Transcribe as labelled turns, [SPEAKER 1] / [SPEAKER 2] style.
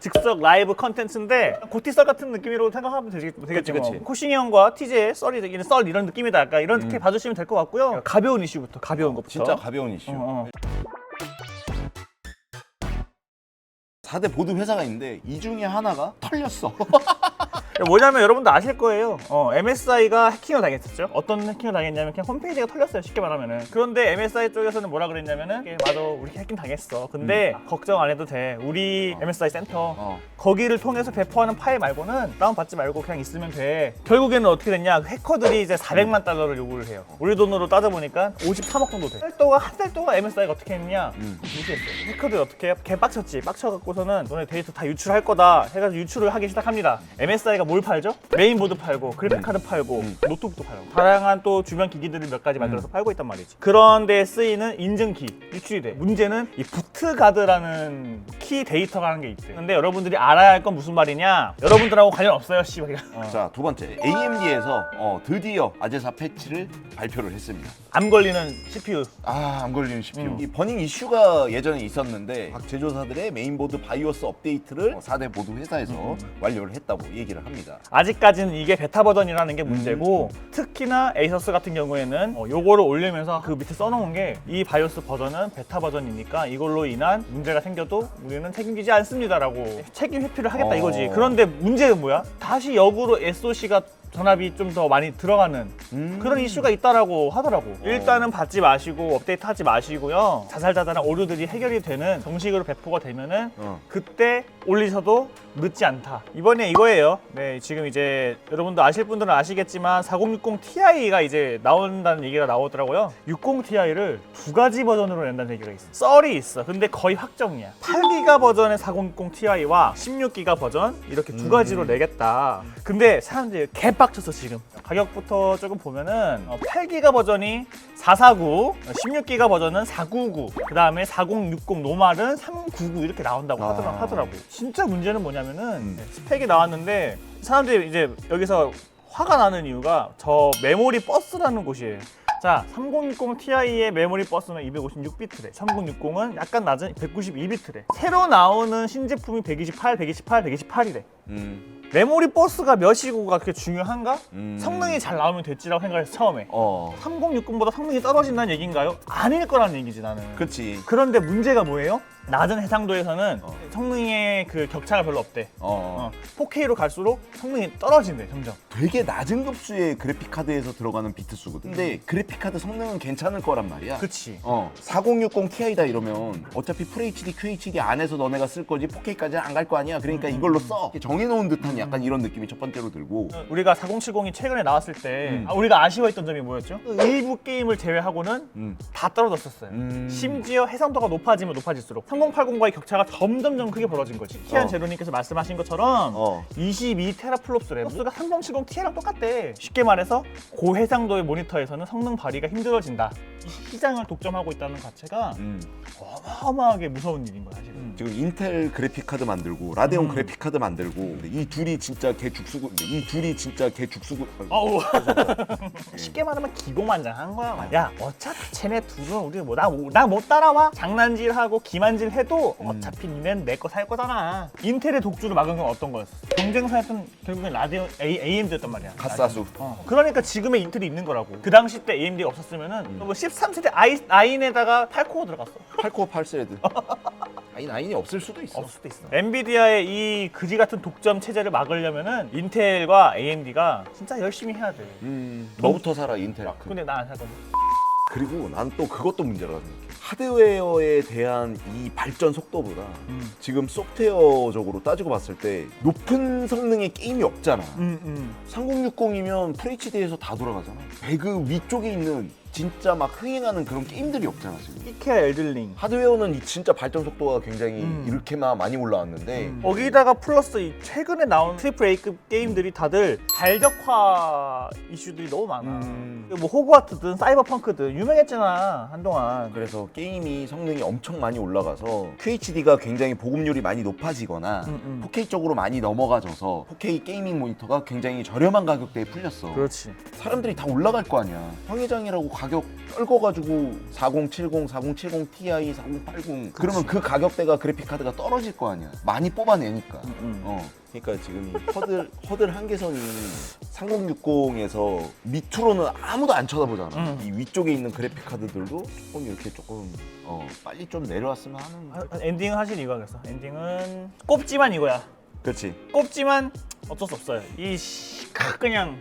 [SPEAKER 1] 즉석 라이브 컨텐츠인데 고티 썰 같은 느낌으로 생각하면 되겠, 되겠지 뭐.
[SPEAKER 2] 그치, 그치.
[SPEAKER 1] 코싱이 형과 TJ의 썰이 되기는 썰 이런 느낌이다 약간 이렇게
[SPEAKER 2] 음.
[SPEAKER 1] 봐주시면 될 것 같고요 가벼운 이슈부터 가벼운 것부터
[SPEAKER 2] 진짜 가벼운 이슈.
[SPEAKER 1] 어, 어.
[SPEAKER 2] 4대 보드 회사가 있는데 이 중에 하나가 털렸어.
[SPEAKER 1] 뭐냐면 여러분도 아실 거예요. 어, MSI가 해킹을 당했었죠. 어떤 해킹을 당했냐면 그냥 홈페이지가 털렸어요. 쉽게 말하면은. 그런데 MSI 쪽에서는 뭐라 그랬냐면은 맞아 우리 해킹 당했어. 근데 걱정 안 해도 돼. 우리 MSI 센터
[SPEAKER 2] 어.
[SPEAKER 1] 거기를 통해서 배포하는 파일 말고는 다운 받지 말고 그냥 있으면 돼. 결국에는 어떻게 됐냐? 해커들이 이제 400만 달러를 요구를 해요. 우리 돈으로 따져보니까 53억 정도 돼. 한 달 동안 한 달 동안 MSI가 어떻게 했냐?
[SPEAKER 2] 음.
[SPEAKER 1] 무시했어요. 해커들이 어떻게 해? 개 빡쳤지. 빡쳐갖고서는 너네 데이터 다 유출할 거다. 해가지고 유출을 하기 시작합니다. MSI가 뭘 팔죠? 메인보드 팔고 그래픽 카드 팔고 노트북도 팔고 다양한 또 주변 기기들을 몇 가지 만들어서 팔고 있단 말이지. 그런 데 쓰이는 인증키 유출이 돼. 문제는 이 부트가드라는 키 데이터가 하는 게 있대. 근데 여러분들이 알아야 할 건 무슨 말이냐? 여러분들하고 관련 없어요, 씨발. 어.
[SPEAKER 2] 자, 두 번째. AMD에서 어, 드디어 아제사 패치를 발표를 했습니다.
[SPEAKER 1] 암 걸리는 CPU.
[SPEAKER 2] 아, 안 걸리는 CPU.
[SPEAKER 1] 음.
[SPEAKER 2] 이 버닝 이슈가 예전에 있었는데 각 제조사들의 메인보드 바이오스 업데이트를 4대 보드 회사에서
[SPEAKER 1] 음.
[SPEAKER 2] 완료를 했다고 얘기를 합니다.
[SPEAKER 1] 아직까지는 이게 베타 버전이라는 게 문제고 특히나 에이서스 같은 경우에는 어, 요거를 올리면서 그 밑에 써놓은 게 이 바이오스 버전은 베타 버전이니까 이걸로 인한 문제가 생겨도 우리는 책임지지 않습니다라고 책임 회피를 하겠다
[SPEAKER 2] 어.
[SPEAKER 1] 이거지 그런데 문제는 뭐야? 다시 역으로 SOC가 전압이 좀 더 많이 들어가는
[SPEAKER 2] 음.
[SPEAKER 1] 그런 이슈가 있다라고 하더라고. 일단은 받지 마시고 업데이트 하지 마시고요. 자잘자잘한 오류들이 해결이 되는 정식으로 배포가 되면은
[SPEAKER 2] 어.
[SPEAKER 1] 그때 올리셔도 늦지 않다. 이번에 이거예요. 네, 지금 이제 여러분도 아실 분들은 아시겠지만 4060 Ti가 이제 나온다는 얘기가 나오더라고요. 60 Ti를 두 가지 버전으로 낸다는 얘기가 있어. 썰이 있어. 근데 거의 확정이야. 8기가 버전의 4060 Ti와 16기가 버전 이렇게 두 가지로 내겠다. 근데 사람들이 개 빡쳤어 지금. 가격부터 조금 보면은 8기가 버전이 449, 16기가 버전은 499, 그 다음에 4060 노말은 399 이렇게 나온다고
[SPEAKER 2] 아.
[SPEAKER 1] 하더라, 하더라고. 진짜 문제는 뭐냐면은
[SPEAKER 2] 음.
[SPEAKER 1] 스펙이 나왔는데 사람들이 이제 여기서 화가 나는 이유가 저 메모리 버스라는 곳이에요. 자, 3060 Ti의 메모리 버스는 256비트래. 3060은 약간 낮은 192비트래. 새로 나오는 신제품이 128, 128, 128이래.
[SPEAKER 2] 음.
[SPEAKER 1] 메모리 버스가 몇이고가 그렇게 중요한가?
[SPEAKER 2] 음.
[SPEAKER 1] 성능이 잘 나오면 됐지라고 생각했어 처음에.
[SPEAKER 2] 어.
[SPEAKER 1] 3060보다 성능이 떨어진다는 얘기인가요? 아닐 거라는 얘기지 나는.
[SPEAKER 2] 그치.
[SPEAKER 1] 그런데 문제가 뭐예요? 낮은 해상도에서는
[SPEAKER 2] 어.
[SPEAKER 1] 성능의 그 격차가 별로 없대.
[SPEAKER 2] 어.
[SPEAKER 1] 어, 4K로 갈수록 성능이 떨어진대 점점.
[SPEAKER 2] 되게 낮은 급수의 그래픽 카드에서 들어가는 비트 수거든. 근데 그래픽 카드 성능은 괜찮을 거란 말이야.
[SPEAKER 1] 그치.
[SPEAKER 2] 어, 4060 Ti다 이러면 어차피 FHD, QHD 안에서 너네가 쓸 거지 4K까지는 안 갈 거 아니야. 그러니까 이걸로 써. 정해놓은 듯한 약간 이런 느낌이 첫 번째로 들고.
[SPEAKER 1] 우리가 4070이 최근에 나왔을 때
[SPEAKER 2] 음.
[SPEAKER 1] 아, 우리가 아쉬워했던 점이 뭐였죠? 일부 게임을 제외하고는
[SPEAKER 2] 음.
[SPEAKER 1] 다 떨어졌었어요.
[SPEAKER 2] 음.
[SPEAKER 1] 심지어 해상도가 높아지면 높아질수록 3080과의 격차가 점점점 크게 벌어진 거지. 키안
[SPEAKER 2] 어.
[SPEAKER 1] 제로님께서 말씀하신 것처럼
[SPEAKER 2] 어.
[SPEAKER 1] 22 테라플롭스래. 플스가 3070 Ti랑 똑같대. 쉽게 말해서 고해상도의 모니터에서는 성능 발휘가 힘들어진다. 이 시장을 독점하고 있다는 자체가
[SPEAKER 2] 음.
[SPEAKER 1] 어마어마하게 무서운 일인 거야.
[SPEAKER 2] 지금 인텔 그래픽 카드 만들고 라데온
[SPEAKER 1] 음.
[SPEAKER 2] 그래픽 카드 만들고 근데 이 둘이 진짜 개 죽수고 근데 이 둘이 진짜 개 죽수고
[SPEAKER 1] 어우. 쉽게 말하면 기고만장한 거야. 야, 어차피 쟤네 둘은 우리 뭐나못 따라와. 장난질하고 기만질 해도 어차피 니넨 내 거 살 거잖아. 인텔의 독주를 막은 건 어떤 거였어? 경쟁사였던 결국엔 라디오 A, AMD였단 말이야.
[SPEAKER 2] 갓사수.
[SPEAKER 1] 어. 그러니까 지금의 인텔이 있는 거라고. 그 당시 때 AMD가 없었으면은 뭐 13세대 i9에다가 8코어 들어갔어.
[SPEAKER 2] 8코어 8스레드 i9이 없을 수도 있어
[SPEAKER 1] 없을 수도 있어. 엔비디아의 이 그지 같은 독점 체제를 막으려면은 인텔과 AMD가 진짜 열심히 해야 돼.
[SPEAKER 2] 음, 너부터 살아 인텔 아크
[SPEAKER 1] 근데 나안 살거든.
[SPEAKER 2] 그리고 난 또 그것도 문제라고 생각해 하드웨어에 대한 이 발전 속도보다
[SPEAKER 1] 음.
[SPEAKER 2] 지금 소프트웨어적으로 따지고 봤을 때 높은 성능의 게임이 없잖아
[SPEAKER 1] 음, 음.
[SPEAKER 2] 3060이면 FHD에서 다 돌아가잖아 배그 위쪽에 있는 진짜 막 흥행하는 그런 게임들이 없잖아 지금
[SPEAKER 1] 이케아 엘들링.
[SPEAKER 2] 하드웨어는 이 진짜 발전 속도가 굉장히
[SPEAKER 1] 음.
[SPEAKER 2] 이렇게만 많이 올라왔는데
[SPEAKER 1] 거기다가 플러스 이 최근에 나온 트리플 A급 게임들이 다들 발적화 이슈들이 너무 많아.
[SPEAKER 2] 음.
[SPEAKER 1] 뭐 호그와트든 사이버펑크든 유명했잖아 한동안.
[SPEAKER 2] 그래서 게임이 성능이 엄청 많이 올라가서 QHD가 굉장히 보급률이 많이 높아지거나
[SPEAKER 1] 음, 음.
[SPEAKER 2] 4K 쪽으로 많이 넘어가져서 4K 게이밍 모니터가 굉장히 저렴한 가격대에 풀렸어.
[SPEAKER 1] 그렇지.
[SPEAKER 2] 사람들이 다 올라갈 거 아니야. 황 회장이라고 가격
[SPEAKER 3] 가격 떨궈가지고 4070, 4070 Ti, 4080 그러면 그 가격대가 그래픽 카드가 떨어질 거 아니야. 많이 뽑아내니까.
[SPEAKER 1] 음.
[SPEAKER 3] 어.
[SPEAKER 2] 그러니까 지금 이 허들 허들 한계선이 3060에서 밑으로는 아무도 안 쳐다보잖아.
[SPEAKER 1] 음.
[SPEAKER 2] 이 위쪽에 있는 그래픽 카드들도 조금 이렇게 조금 어, 빨리 좀 내려왔으면 하는.
[SPEAKER 1] 하- 하- 엔딩 하실 이거 하겠어. 엔딩은 꼽지만 이거야.
[SPEAKER 2] 그렇지.
[SPEAKER 1] 꼽지만 어쩔 수 없어요. 이 씨, 그냥